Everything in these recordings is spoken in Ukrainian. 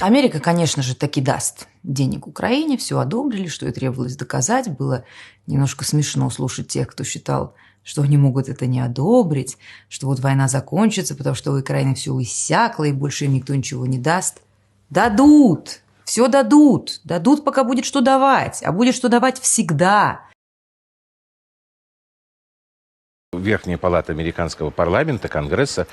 Америка, конечно же, таки даст денег Украине, все одобрили, что и требовалось доказать. Было немножко смешно слушать тех, кто считал, что они могут это не одобрить, что вот война закончится, потому что у Украины все иссякло, и больше им никто ничего не даст. Дадут! Все дадут. Дадут, пока будет что давать. А будет что давать всегда. Верхняя палата американского парламента, Конгресса,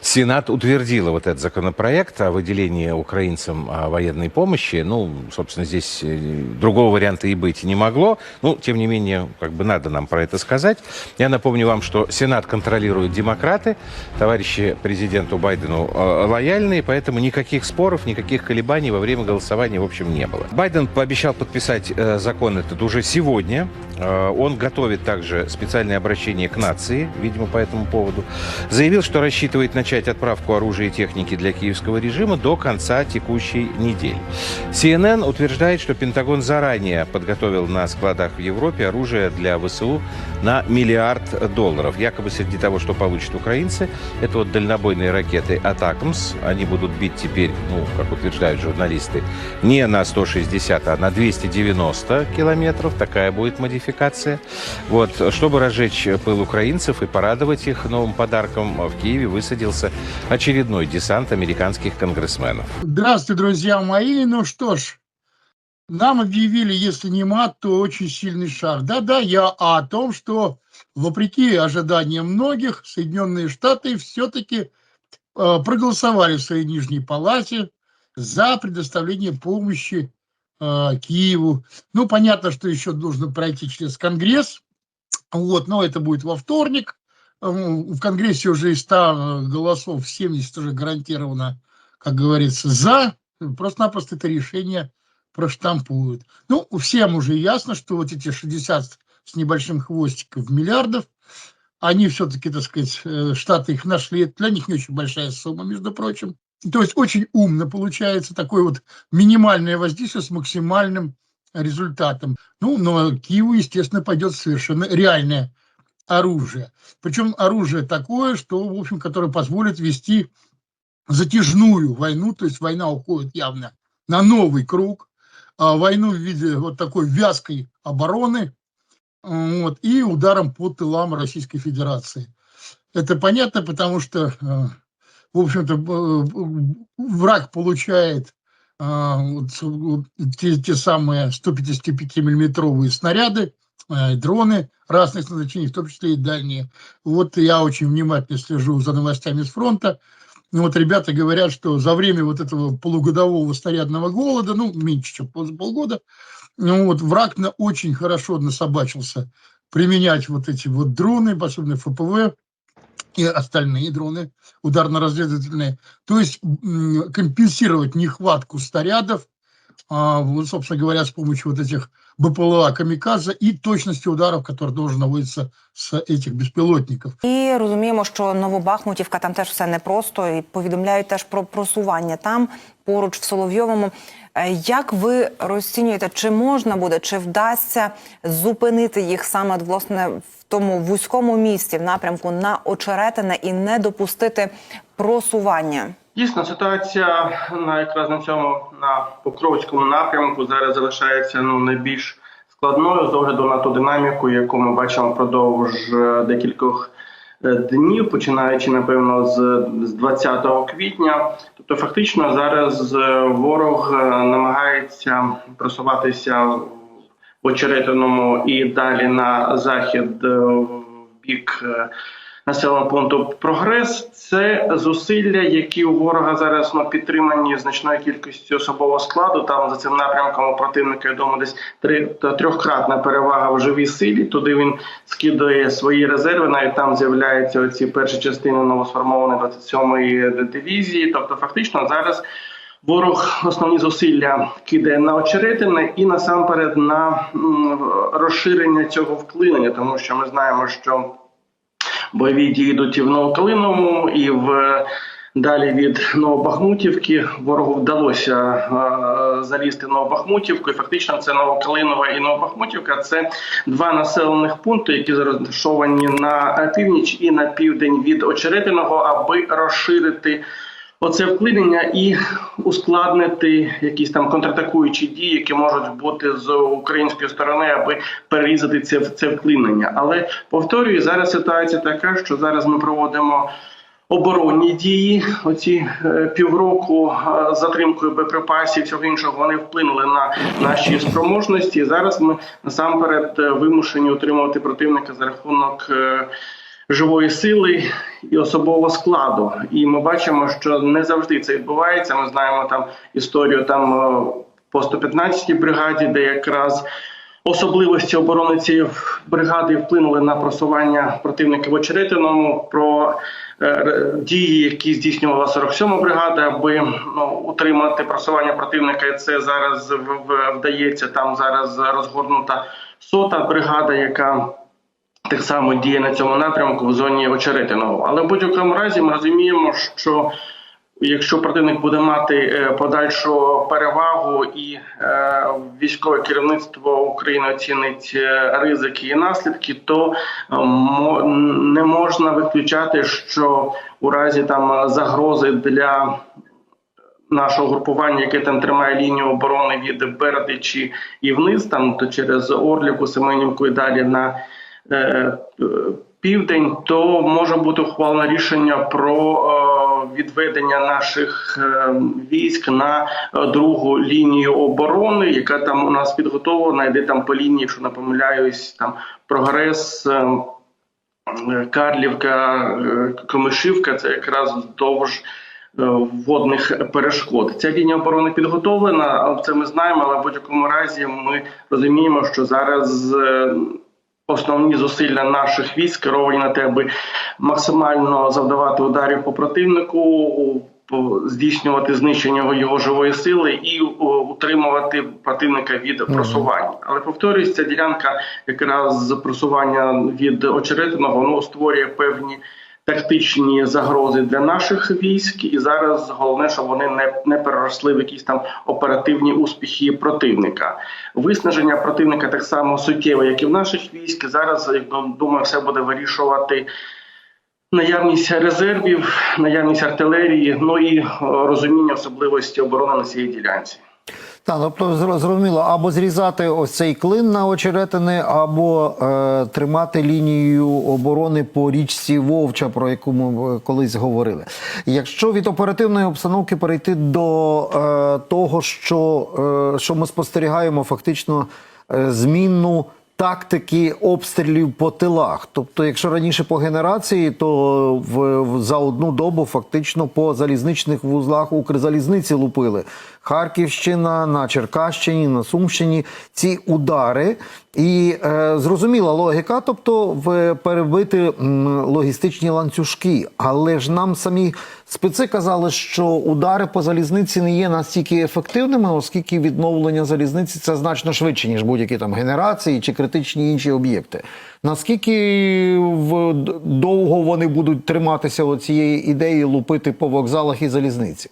Сенат утвердила вот этот законопроект о выделении украинцам а, военной помощи. Ну, собственно, здесь э, другого варианта и быть не могло. Ну, тем не менее, как бы надо нам про это сказать. Я напомню вам, что Сенат контролируют демократы, товарищи президенту Байдену э, лояльные, поэтому никаких споров, никаких колебаний во время голосования, в общем, не было. Байден пообещал подписать э, закон этот уже сегодня. Он готовит также специальное обращение к нации, видимо, по этому поводу. Заявил, что рассчитывает начать отправку оружия и техники для киевского режима до конца текущей недели. CNN утверждает, что Пентагон заранее подготовил на складах в Европе оружие для ВСУ на миллиард долларов. Якобы среди того, что получат украинцы, это вот дальнобойные ракеты «Атакмс». Они будут бить теперь, ну, как утверждают журналисты, не на 160, а на 290 километров. Такая будет модификация. Вот, чтобы разжечь пыл украинцев и порадовать их новым подарком, в Киеве высадился очередной десант американских конгрессменов. Здравствуйте, друзья мои. Ну что ж, нам объявили, если не мат, то очень сильный шаг. Да-да, я о том, что вопреки ожиданиям многих, Соединенные Штаты все-таки э, проголосовали в своей нижней палате за предоставление помощи э, Киеву. Ну, понятно, что еще нужно пройти через Конгресс, вот, но это будет во вторник. Э, в Конгрессе уже из 100 голосов 70 уже гарантированно, как говорится, за. Просто-напросто это решение проштампуют. Ну, всем уже ясно, что вот эти 60 с небольшим хвостиком миллиардов, они все-таки, так сказать, э, Штаты их нашли. Для них не очень большая сумма, между прочим. То есть очень умно получается такое вот минимальное воздействие с максимальным результатом. Ну, но Киеву, естественно, пойдет совершенно реальное оружие. Причем оружие такое, что, в общем, которое позволит вести затяжную войну, то есть война уходит явно на новый круг, а, войну в виде вот такой вязкой обороны вот, и ударом по тылам Российской Федерации. Это понятно, потому что, а, в общем-то, враг получает те, те самые 155-миллиметровые снаряды, дроны разных назначений, в том числе и дальние. Вот я очень внимательно слежу за новостями с фронта. Ну вот ребята говорят, что за время вот этого полугодового снарядного голода, ну, меньше, чем полгода, ну вот враг на очень хорошо насобачился применять вот эти вот дроны, особенно ФПВ, и остальные дроны ударно-разведывательные, то есть компенсировать нехватку снарядов, а, вот, собственно говоря, с помощью вот этих БПЛА «Камікадзе» і точності ударів, які должен наводитися з этих безпілотників. І розуміємо, що Новобахмутівка там теж все непросто, і повідомляють теж про просування там поруч в Соловйовому. Е, як ви розцінюєте, чи можна буде, чи вдасться зупинити їх саме власне в тому вузькому місті в напрямку на очеретине і не допустити просування? Дійсно, ситуація на якраз на цьому на Покровському напрямку зараз залишається ну найбільш складною з огляду на ту динаміку, яку ми бачимо впродовж е, декількох е, днів, починаючи напевно з 20 квітня. Тобто, фактично, зараз е, ворог намагається просуватися в очеретиному і далі на захід в бік населеного пункту прогрес це зусилля, які у ворога зараз ну, підтримані значною кількістю особового складу. Там за цим напрямком у противника я думаю, десь три трьохкратна перевага в живій силі. Туди він скидає свої резерви. Навіть там з'являються оці перші частини новосформованої 27-ї дивізії. Тобто, фактично зараз. Ворог основні зусилля кидає на очеретини і насамперед на розширення цього вклинення, тому що ми знаємо, що бойові дії йдуть і в Новоклиному, і в далі від Новобахмутівки. Ворогу вдалося залізти Новобахмутівку. І фактично це Новокалинова і Новобахмутівка. Це два населених пункти, які розташовані на північ і на південь від Очеретиного, аби розширити. Оце вклинення і ускладнити якісь там контратакуючі дії, які можуть бути з української сторони, аби перерізати це це вклинення. Але повторюю, зараз ситуація така, що зараз ми проводимо. Оборонні дії, оці е, півроку е, з затримкою боєприпасів, всього іншого, вони вплинули на наші спроможності. Зараз ми насамперед е, вимушені утримувати противника за рахунок живої сили і особового складу. І ми бачимо, що не завжди це відбувається. Ми знаємо там історію там е, по 115-й бригаді, де якраз особливості оборони цієї бригади вплинули на просування противника в очеретиному. Про е, дії, які здійснювала 47-ма бригада, аби ну, утримати просування противника. І це зараз вдається. Там зараз розгорнута сота бригада, яка так само діє на цьому напрямку в зоні очеретиного. Але в будь-якому разі ми розуміємо, що якщо противник буде мати е, подальшу перевагу і е, військове керівництво України оцінить е, ризики і наслідки, то не можна виключати, що у разі там загрози для нашого групування, яке там тримає лінію оборони від Бердичі і вниз, там то через Орлівку, Семенівку і далі на південь, то може бути ухвалено рішення про е, відведення наших е, військ на е, другу лінію оборони, яка там у нас підготовлена, йде там по лінії, якщо не помиляюсь, там прогрес. е, е, Карлівка, е, Комишівка це якраз вздовж е, водних перешкод. Ця лінія оборони підготовлена, це ми знаємо. Але в будь-якому разі ми розуміємо, що зараз е, основні зусилля наших військ керовані на те, аби максимально завдавати ударів по противнику. Здійснювати знищення його живої сили і утримувати противника від просування. Але повторюсь, ця ділянка якраз просування від очеретиного воно створює певні тактичні загрози для наших військ, і зараз головне, щоб вони не, не переросли в якісь там оперативні успіхи противника. Виснаження противника так само суттєве, як і в наших військ. Зараз думаю, все буде вирішувати. Наявність резервів, наявність артилерії, ну і е, розуміння особливості оборони на цій ділянці. Так, тобто зрозуміло, або зрізати ось цей клин на очеретини, або е, тримати лінію оборони по річці Вовча, про яку ми е, колись говорили. Якщо від оперативної обстановки перейти до е, того, що, е, що ми спостерігаємо, фактично е, змінну. Тактики обстрілів по тилах. Тобто, якщо раніше по генерації, то в, в за одну добу фактично по залізничних вузлах Укрзалізниці лупили. Харківщина, на Черкащині, на Сумщині ці удари. І е, зрозуміла логіка, тобто в перебити м, логістичні ланцюжки. Але ж нам самі специ казали, що удари по залізниці не є настільки ефективними, оскільки відновлення залізниці це значно швидше, ніж будь-які там генерації чи критичні інші об'єкти. Наскільки довго вони будуть триматися цієї ідеї лупити по вокзалах і залізниці?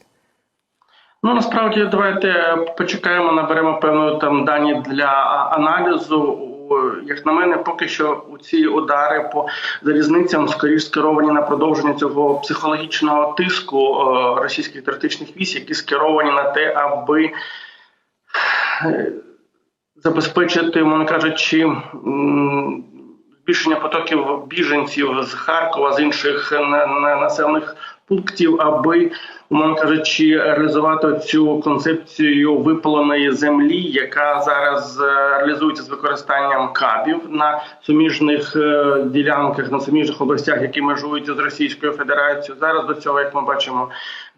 Ну насправді давайте почекаємо, наберемо певно там дані для аналізу. Як на мене, поки що у ці удари по залізницям скоріш скеровані на продовження цього психологічного тиску е, російських терористичних військ, які скеровані на те, аби е, забезпечити, мовно кажучи, збільшення потоків біженців з Харкова з інших на- на- населених пунктів, аби умовно кажучи, реалізувати цю концепцію випаленої землі, яка зараз е, реалізується з використанням кабів на суміжних е, ділянках, на суміжних областях, які межують з Російською Федерацією. Зараз до цього, як ми бачимо,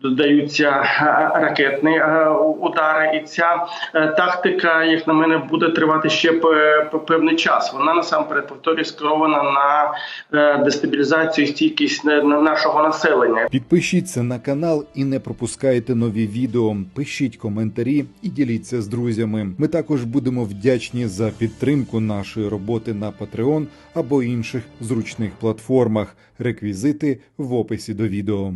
додаються е, ракетні е, удари, і ця е, тактика, як на мене, буде тривати ще пе- пе- певний час. Вона насамперед повторюю, скерована на дестабілізацію і стійкість на- на нашого населення. Підпишіться на канал і не пропускайте нові відео. Пишіть коментарі і діліться з друзями. Ми також будемо вдячні за підтримку нашої роботи на Patreon або інших зручних платформах. Реквізити в описі до відео.